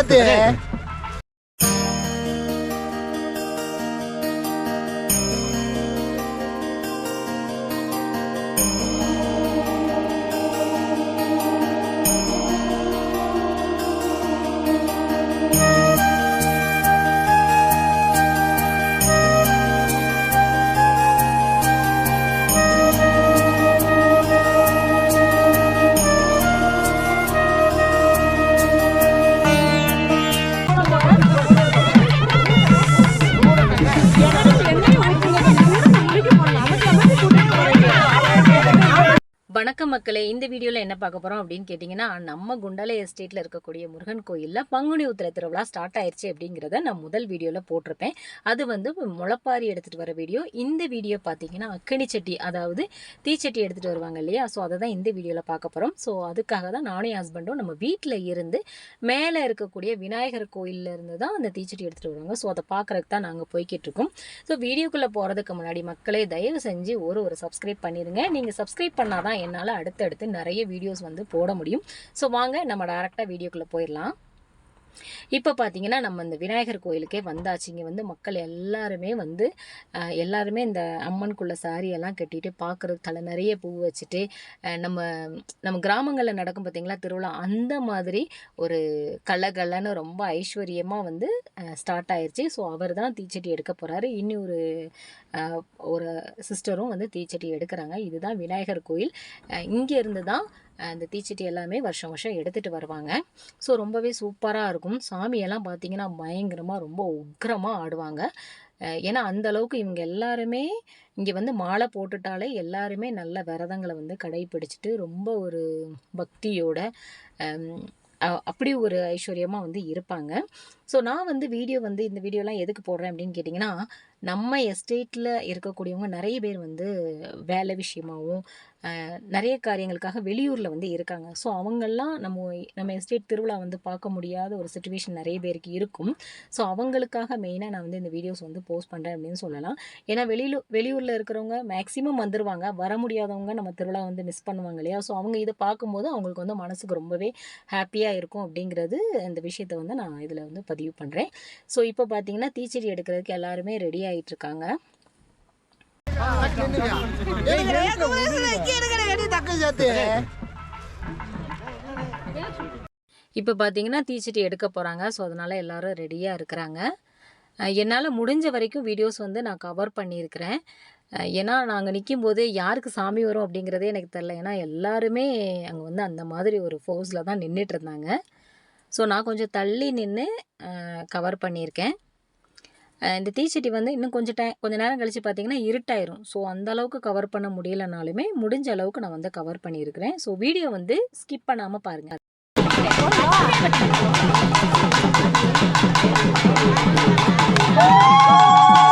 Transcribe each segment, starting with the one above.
சேர்த்து வணக்கம் மக்களே. இந்த வீடியோவில் என்ன பார்க்க போகிறோம் அப்படின்னு கேட்டிங்கன்னா நம்ம குண்டாலை எஸ்டேட்டில் இருக்கக்கூடிய முருகன் கோயிலில் பங்குனி உத்திர திருவிழா ஸ்டார்ட் ஆயிடுச்சு அப்படிங்கிறத நான் முதல் வீடியோவில் போட்டிருப்பேன். அது வந்து முளப்பாரி எடுத்துகிட்டு வர வீடியோ. இந்த வீடியோ பார்த்தீங்கன்னா அக்கினி சட்டி அதாவது தீச்சட்டி எடுத்துகிட்டு வருவாங்க இல்லையா? ஸோ அதை தான் இந்த வீடியோவில் பார்க்க போகிறோம் ஸோ அதுக்காக தான் நானும் என் ஹஸ்பண்டும் நம்ம வீட்டில் இருந்து மேலே இருக்கக்கூடிய விநாயகர் கோயிலில் இருந்து தான் அந்த தீச்சட்டி எடுத்துகிட்டு வருவாங்க. ஸோ அதை பார்க்குறதுக்கு தான் நாங்கள் போய்கிட்டு இருக்கோம். ஸோ வீடியோக்குள்ளே போகிறதுக்கு முன்னாடி மக்களே தயவு செஞ்சு ஒரு ஒரு சப்ஸ்கிரைப் பண்ணிடுங்க. நீங்கள் சப்ஸ்கிரைப் பண்ணாதான் என்னால் அடுத்தடுத்து நிறைய வீடியோஸ் வந்து போட முடியும். ஸோ வாங்க நம்ம டேரெக்டாக வீடியோக்குள்ளே போயிடலாம். இப்போ பார்த்தீங்கன்னா நம்ம இந்த விநாயகர் கோயிலுக்கே வந்தாச்சு. இங்கே வந்து மக்கள் எல்லாருமே வந்து எல்லாருமே இந்த அம்மனுக்குள்ள சாரியெல்லாம் எல்லாம் கட்டிட்டு பார்க்குறதுக்கு தலை நிறைய பூ வச்சுட்டு நம்ம நம்ம கிராமங்களில் நடக்கும் பார்த்தீங்களா திருவிழா அந்த மாதிரி ஒரு கலகலன்னு ரொம்ப ஐஸ்வர்யமாக வந்து ஸ்டார்ட் ஆயிடுச்சு ஸோ அவர் தான் தீச்சட்டி எடுக்க போகிறாரு இன்னி ஒரு ஒரு சிஸ்டரும் வந்து தீச்சட்டி எடுக்கிறாங்க. இதுதான் விநாயகர் கோயில். இங்கேருந்து தான் அந்த தீச்சட்டி எல்லாமே வருஷம் வருஷம் எடுத்துகிட்டு வருவாங்க. ஸோ ரொம்பவே சூப்பராக இருக்கும். சாமியெல்லாம் பார்த்தீங்கன்னா பயங்கரமாக ரொம்ப உக்கிரமாக ஆடுவாங்க. ஏன்னா அந்த அளவுக்கு இவங்க எல்லாருமே இங்கே வந்து மாலை போட்டுட்டாலே எல்லாருமே நல்ல விரதங்களை வந்து கடைப்பிடிச்சிட்டு ரொம்ப ஒரு பக்தியோட அப்படி ஒரு ஐஸ்வர்யமாக வந்து இருப்பாங்க. ஸோ நான் வந்து வீடியோ வந்து இந்த வீடியோலாம் எதுக்கு போடுறேன் அப்படின்னு கேட்டிங்கன்னா நம்ம எஸ்டேட்டில் இருக்கக்கூடியவங்க நிறைய பேர் வந்து வேலை விஷயமாகவும் நிறைய காரியங்களுக்காக வெளியூரில் வந்து இருக்காங்க. ஸோ அவங்கெல்லாம் நம்ம நம்ம எஸ்டேட் திருவிழா வந்து பார்க்க முடியாத ஒரு சுச்சுவேஷன் நிறைய பேருக்கு இருக்கும். ஸோ அவங்களுக்காக மெயினாக நான் வந்து இந்த வீடியோஸ் வந்து போஸ்ட் பண்ணுறேன் அப்படின்னு சொல்லலாம். ஏன்னா வெளியில் வெளியூரில் இருக்கிறவங்க மேக்ஸிமம் வந்துடுவாங்க வர முடியாதவங்க நம்ம திருவிழா வந்து மிஸ் பண்ணுவாங்க இல்லையா? ஸோ அவங்க இதை பார்க்கும்போது அவங்களுக்கு வந்து மனசுக்கு ரொம்பவே ஹாப்பியாக இருக்கும் அப்படிங்கிறது இந்த விஷயத்தை வந்து நான் இதில் வந்து பதிவு பண்ணுறேன் ஸோ இப்போ பார்த்தீங்கன்னா தீச்செடி எடுக்கிறதுக்கு எல்லாருமே ரெடி ஆகிட்டு இருக்காங்க. இப்போ பார்த்தீங்கன்னா தீச்சட்டி எடுக்க போகிறாங்க ஸோ அதனால் எல்லாரும் ரெடியாக இருக்கிறாங்க. என்னால் முடிஞ்ச வரைக்கும் வீடியோஸ் வந்து நான் கவர் பண்ணியிருக்கிறேன். ஏன்னா நாங்கள் நிற்கும் போது யாருக்கு சாமி வரும் அப்படிங்கிறதே எனக்கு தெரில ஏன்னா எல்லாருமே அங்கே வந்து அந்த மாதிரி ஒரு ஃபோர்ஸில் தான் நின்றுட்டு இருந்தாங்க. ஸோ நான் கொஞ்சம் தள்ளி நின்று கவர் பண்ணியிருக்கேன். இந்த தீச்சட்டி வந்து இன்னும் கொஞ்சம் டைம் கொஞ்சம் நேரம் கழித்து பார்த்தீங்கன்னா இருட்டாயிரும் ஸோ அந்த அளவுக்கு கவர் பண்ண முடியலனாலுமே முடிஞ்ச அளவுக்கு நான் வந்து கவர் பண்ணியிருக்கிறேன் ஸோ வீடியோ வந்து ஸ்கிப் பண்ணாமல் பாருங்கள் Oh!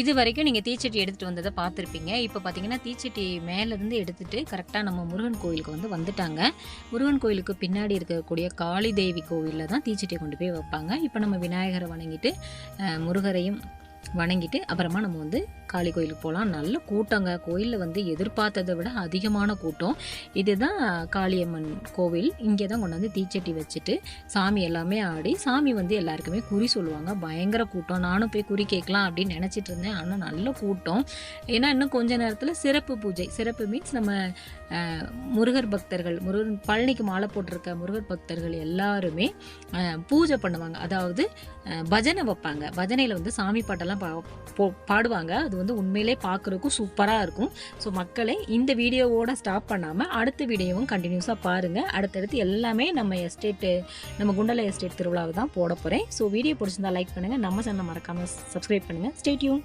இது வரைக்கும் நீங்கள் தீச்சட்டி எடுத்துகிட்டு வந்ததை பார்த்துருப்பீங்க. இப்போ பார்த்தீங்கன்னா தீச்சட்டி மேலேருந்து எடுத்துகிட்டு கரெக்டாக நம்ம முருகன் கோயிலுக்கு வந்து வந்துட்டாங்க. முருகன் கோயிலுக்கு பின்னாடி இருக்கக்கூடிய காளி தேவி கோவிலில் தான் தீச்சட்டியை கொண்டு போய் வைப்பாங்க. இப்போ நம்ம விநாயகரை வணங்கிட்டு முருகரையும் வணங்கிட்டு அப்புறமா நம்ம வந்து காளி கோயிலுக்கு போகலாம் நல்ல கூட்டங்க. கோயிலில் வந்து எதிர்பார்த்ததை விட அதிகமான கூட்டம். இதுதான் காளியம்மன் கோவில். இங்கே தான் கொண்டு வந்து தீச்சட்டி வச்சுட்டு சாமி எல்லாமே ஆடி சாமி வந்து எல்லாருக்குமே குறி சொல்லுவாங்க. பயங்கர கூட்டம். நானும் போய் குறி கேட்கலாம் அப்படின்னு நினச்சிட்டு இருந்தேன். ஆனால் நல்ல கூட்டம். ஏன்னா இன்னும் கொஞ்ச நேரத்தில் சிறப்பு பூஜை. சிறப்பு மீன்ஸ் நம்ம முருகர் பக்தர்கள் முருகன் பழனிக்கு மாலை போட்டிருக்க முருகர் பக்தர்கள் எல்லாருமே பூஜை பண்ணுவாங்க. அதாவது பஜனை வைப்பாங்க. பஜனையில் வந்து சாமி பாட்டெல்லாம் பா போ- பாடுவாங்க. அது வந்து உண்மையிலே பார்க்குறதுக்கும் சூப்பராக இருக்கும். ஸோ மக்களே இந்த வீடியோவோட ஸ்டாப் பண்ணாமல் அடுத்த வீடியோவும் கண்டினியூஸாக பாருங்கள் அடுத்தடுத்து எல்லாமே நம்ம எஸ்டேட்டு நம்ம குண்டல எஸ்டேட் திருவிழாவை தான் போட போகிறேன் ஸோ வீடியோ பிடிச்சிருந்தா லைக் பண்ணுங்கள் நம்ம சேனலை மறக்காமல் சப்ஸ்கிரைப் பண்ணுங்கள் ஸ்டேட்யூன்